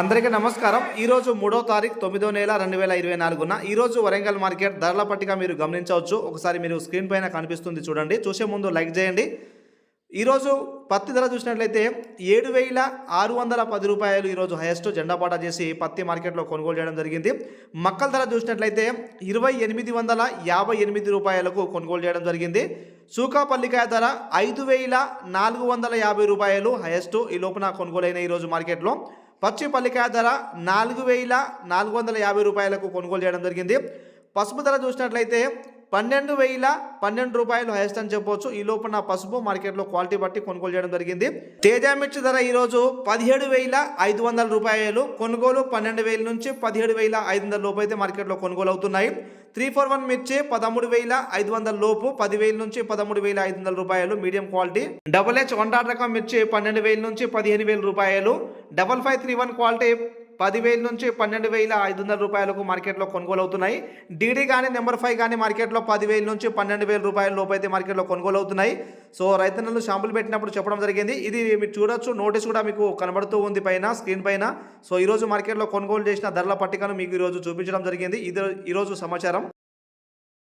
అందరికీ నమస్కారం. ఈరోజు మూడో తారీఖు తొమ్మిదో నెల రెండు వేల ఇరవై నాలుగున ఈరోజు వరంగల్ మార్కెట్ ధరల పట్టిక మీరు గమనించవచ్చు. ఒకసారి మీరు స్క్రీన్ పైన కనిపిస్తుంది చూడండి. చూసే ముందు లైక్ చేయండి. ఈరోజు పత్తి ధర చూసినట్లయితే ఏడు వేల ఆరు వందల పది రూపాయలు ఈరోజు హైయెస్ట్ జెండా పాట చేసి పత్తి మార్కెట్లో కొనుగోలు చేయడం జరిగింది. మక్కల ధర చూసినట్లయితే ఇరవై ఎనిమిది వందల యాభై ఎనిమిది రూపాయలకు కొనుగోలు చేయడం జరిగింది. సూకాపల్లికాయ ధర ఐదు వేల నాలుగు వందల యాభై రూపాయలు హైయెస్ట్ ఈ లోపున కొనుగోలైన ఈరోజు మార్కెట్లో. పచ్చి పల్లికాయ ధర నాలుగు వేల నాలుగు వందల యాభై రూపాయలకు కొనుగోలు చేయడం జరిగింది. పసుపు ధర చూసినట్లయితే పన్నెండు వేల పన్నెండు రూపాయలు హైయెస్ట్ అని చెప్పొచ్చు. ఈ లోపల పసుపు మార్కెట్లో క్వాలిటీ బట్టి కొనుగోలు చేయడం జరిగింది. తేజ మిర్చి ధర ఈరోజు పదిహేడు వేల ఐదు వందల రూపాయలు. కొనుగోలు పన్నెండు వేల నుంచి పదిహేడు వేల ఐదు వందల లోపు అయితే మార్కెట్లో కొనుగోలు అవుతున్నాయి. త్రీ ఫోర్ వన్ మిర్చి పదమూడు వేల ఐదు వందల లోపు పదివేల నుంచి పదమూడు వేల ఐదు వందల రూపాయలు. Medium quality. Double H one రకం మిర్చి పన్నెండు వేల నుంచి పదిహేను వేల రూపాయలు. Double five three one quality పదివేల నుంచి పన్నెండు వేల ఐదు వందల రూపాయలకు మార్కెట్లో కొనుగోలు అవుతున్నాయి డీడీ కానీ నెంబర్ ఫైవ్ కానీ మార్కెట్లో పదివేల నుంచి పన్నెండు వేల రూపాయల లోపు అయితే మార్కెట్లో కొనుగోలు అవుతున్నాయి సో రైతన్నలు షాంపులు పెట్టినప్పుడు చెప్పడం జరిగింది. ఇది మీరు చూడొచ్చు. నోటీస్ కూడా మీకు కనబడుతూ ఉంది పైన స్క్రీన్ పైన. సో ఈరోజు మార్కెట్లో కొనుగోలు చేసిన ధరల పట్టికను మీకు ఈరోజు చూపించడం జరిగింది. ఇది ఈరోజు సమాచారం.